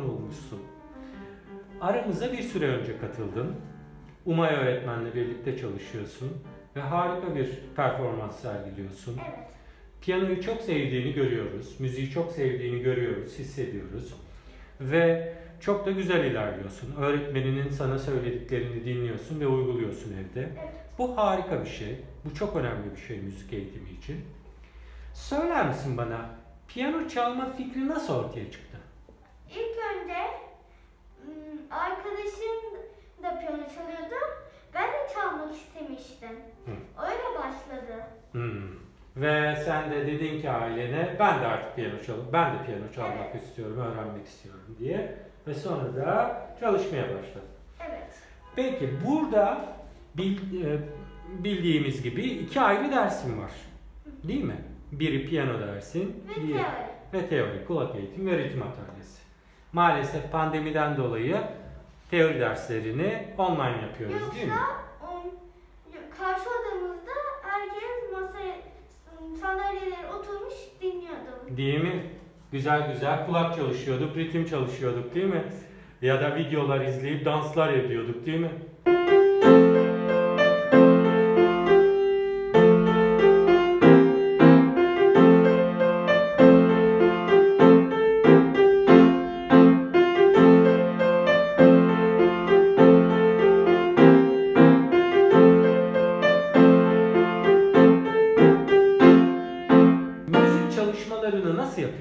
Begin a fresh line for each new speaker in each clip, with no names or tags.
olmuşsun. Aramıza bir süre önce katıldın. Umay öğretmenle birlikte çalışıyorsun ve harika bir performans sergiliyorsun.
Evet.
Piyanoyu çok sevdiğini görüyoruz, müziği çok sevdiğini görüyoruz, hissediyoruz. Ve çok da güzel ilerliyorsun. Öğretmeninin sana söylediklerini dinliyorsun ve uyguluyorsun evde.
Evet.
Bu harika bir şey. Bu çok önemli bir şey müzik eğitimi için. Söyler misin bana piyano çalma fikri nasıl ortaya çıktı?
İlk önce ım, arkadaşım da piyano çalıyordu. Ben istemiştim. Öyle başladı.
Hmm. Ve sen de dedin ki ailene ben de artık piyano çalıp ben de piyano çalmak
Evet.
istiyorum, öğrenmek istiyorum diye. Ve sonra da çalışmaya başladın.
Evet.
Peki burada e, bildiğimiz gibi iki ayrı dersin var. Değil mi? Biri piyano dersin,
Ve
diğeri-
teori.
ve teori, kulak eğitim ve ritim atölyesi. Maalesef pandemiden dolayı teori derslerini online yapıyoruz değil mi?
Karşı odamızda herkes masaya ım, sandalyelere oturmuş dinliyordu.
Değil mi? Güzel güzel kulak çalışıyorduk, ritim çalışıyorduk değil mi? Ya da videolar izleyip danslar ediyorduk değil mi?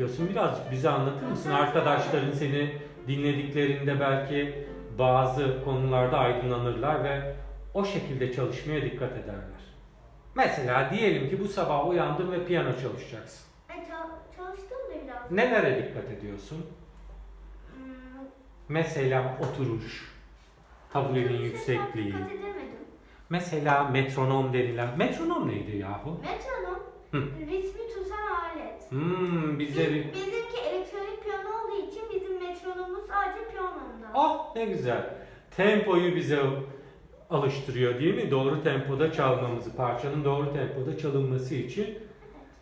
Yapıyorsun? Birazcık bize anlatır mısın? Arkadaşların seni dinlediklerinde belki bazı konularda aydınlanırlar ve o şekilde çalışmaya dikkat ederler. Mesela diyelim ki bu sabah uyandın ve piyano çalışacaksın.
E, çal- çalıştım da biraz.
Nelere dikkat ediyorsun?
Hmm,
Mesela oturuş,
otobüse
yüksekliği.
Dikkat edemedim.
Mesela metronom denilen... Metronom neydi yahu?
Metronom
Hı.
ritmi.
Hmm, bize...
Biz- bizimki elektronik piyano olduğu için bizim metronomumuz sadece piyanomda.
Ah ne güzel. Tempoyu bize alıştırıyor değil mi? Doğru tempoda çalmamızı, parçanın doğru tempoda çalınması için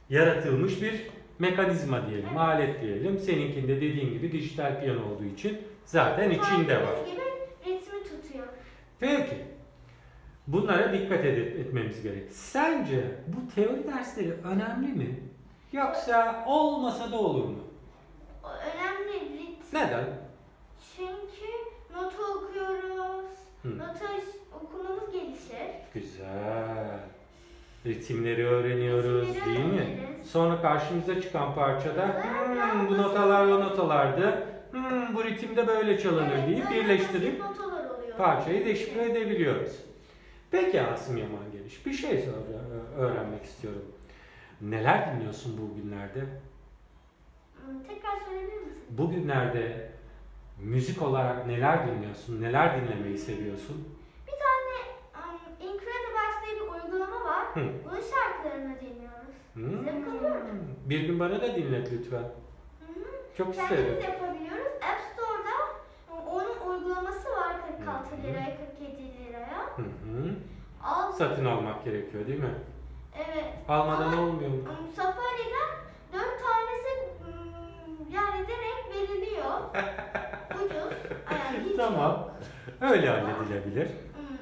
yaratılmış bir mekanizma diyelim,
Evet.
alet diyelim. Seninkinde dediğin gibi dijital piyano olduğu için zaten içinde var.
Gibi ritmi tutuyor.
Peki. Bunlara dikkat ed- etmemiz gerek. Sence bu teori dersleri önemli mi? Yoksa olmasa da olur mu?
Önemli ritm.
Neden?
Çünkü notu okuyoruz.
Hı.
Notu okumamız gelişir.
Güzel. Ritimleri öğreniyoruz
Ritimleri
değil mi?
öğreniriz.
Sonra karşımıza çıkan parçada "Hmm, bu notalar o notalardı. Hmm, bu ritimde böyle çalınır deyip
böyle
birleştirip
basit notalar oluyor.
parçayı deşifre edebiliyoruz. Peki Asım Yaman Geliş, bir şey öğrenmek istiyorum. Neler dinliyorsun bugünlerde?
Hmm, Tekrar söyleyebilir misin?
Bugünlerde müzik olarak neler dinliyorsun? Neler dinlemeyi seviyorsun?
Bir tane um, Incredibles diye bir uygulama var.
Hı.
Bunun şarkılarını dinliyoruz.
Hmm.
Zevk alıyorum.
Bir gün bana da dinlet lütfen.
Hı.
Çok isterim.
Kendimiz yapabiliyoruz. App Store'da onun uygulaması var 46
Hı hı.
liraya, 47 liraya.
Hı hı.
Al.
Satın almak gerekiyor değil mi? Almadan
Ama,
olmuyor mu?
Safari'den 4 tanesi um, yani direkt veriliyor. Ucuz. Yani hiç
Tamam. Öyle halledilebilir.
Hmm,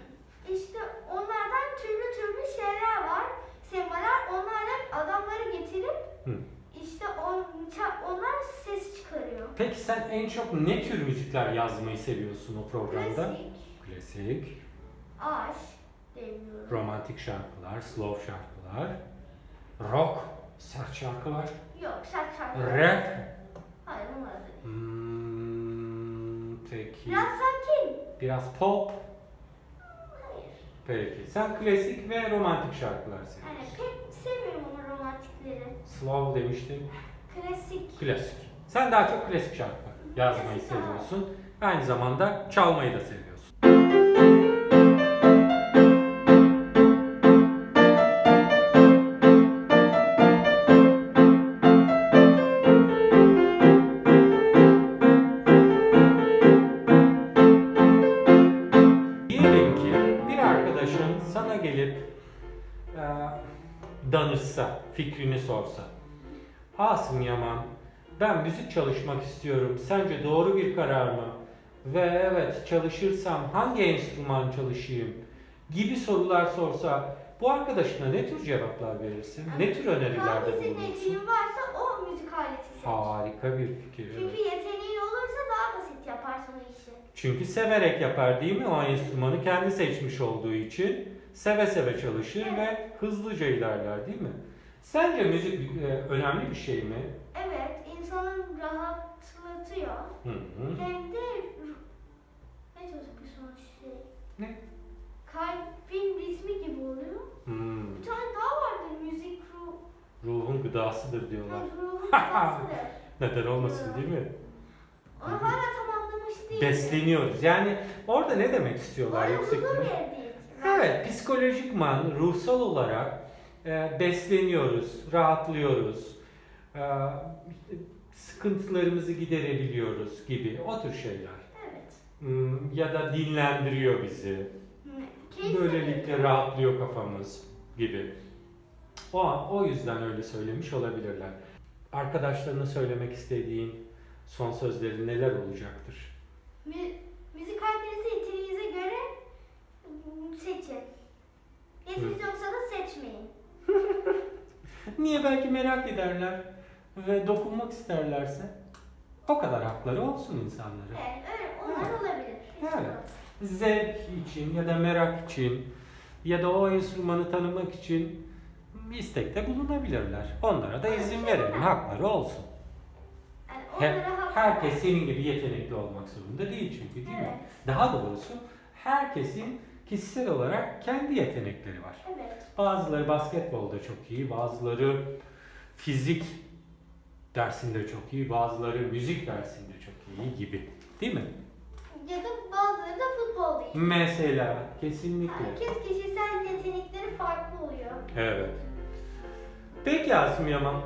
İşte onlardan türlü türlü şeyler var. Semboller. Onlardan adamları getirip
Hı.
işte on, ça- onlar ses çıkarıyor.
Peki sen en çok ne tür müzikler yazmayı seviyorsun o programda?
Klasik,
Klasik,
aşk demiyorum.
romantik şarkılar, slow şarkılar, rock, sert şarkılar,
Yok sert şarkı.
rap.
Hayır da değil.
Hmm, peki.
Biraz sakin.
Biraz pop.
Hayır.
Peki. Sen klasik ve romantik şarkılar
Yani
seviyorsun.
pek sevmiyorum ama romantikleri.
Slow demiştin.
Klasik.
Klasik. Sen daha çok klasik şarkı yazmayı seviyorsun. Aynı zamanda çalmayı da seviyorsun. Danışsa, fikrini sorsa. Asım Yaman, ben müzik çalışmak istiyorum. Sence doğru bir karar mı? Ve evet çalışırsam hangi enstrüman çalışayım? Gibi sorular sorsa bu arkadaşına ne tür cevaplar verirsin? Ne tür önerilerde bulunursun?
yeteneğin varsa o müzik aleti seç.
Harika bir fikir.
Çünkü yeteneğin olursa daha basit yaparsın o işi.
Çünkü severek yapar değil mi o enstrümanı kendi seçmiş olduğu için seve seve çalışır ve hızlıca ilerler değil mi? Sence müzik e, önemli bir şey mi?
Evet, insanı rahatlatıyor.
Hı hı.
Hem de ne çocuk bir sonuç şey.
Ne?
Kalbin ritmi gibi oluyor.
Hmm,
Bir tane daha vardı müzik ruh.
ruhun gıdasıdır diyorlar.
Yani ruhun gıdasıdır.
Neden olmasın değil mi?
Onu hala tamamlamış değil.
Besleniyoruz. Yani orada ne demek istiyorlar
Bana
yüksek
huzur verdi.
Evet, psikolojikman, ruhsal olarak e, besleniyoruz, rahatlıyoruz, e, sıkıntılarımızı giderebiliyoruz gibi o tür şeyler.
Evet.
Hmm, Ya da dinlendiriyor bizi,
Hı, keyif
böylelikle rahatlıyor kafamız gibi. O, o yüzden öyle söylemiş olabilirler. Arkadaşlarına söylemek istediğin son sözlerin neler olacaktır?
Mü- müzik ım, seçin. Yeteneğiniz yoksa da seçmeyin.
Niye belki merak ederler ve dokunmak isterlerse o kadar hakları olsun insanların.
Evet, öyle onlar olabilir. Hiç
Evet. Zevk için ya da merak için ya da o enstrümanı tanımak için istekte bulunabilirler. Onlara da izin verelim, hakları olsun.
Yani
He-
onlara hak
herkes senin gibi yetenekli olmak zorunda değil çünkü değil mi?
Evet.
Daha doğrusu herkesin kişisel olarak kendi yetenekleri var.
Evet.
Bazıları basketbolda çok iyi, bazıları fizik dersinde çok iyi, bazıları müzik dersinde çok iyi gibi. Değil mi?
Ya da bazıları da futbol değil.
Mesela kesinlikle.
Herkes kişisel yetenekleri farklı oluyor.
Evet. Peki Asım Yaman.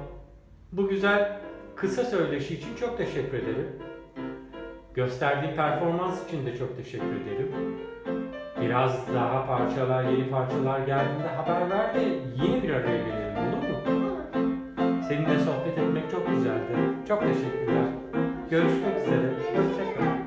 Bu güzel kısa söyleşi için çok teşekkür ederim. Gösterdiğin performans için de çok teşekkür ederim. Biraz daha parçalar, yeni parçalar geldiğinde haber ver de yeni bir araya gelelim olur mu? Seninle sohbet etmek çok güzeldi. Çok teşekkürler. Görüşmek üzere. Hoşçakalın.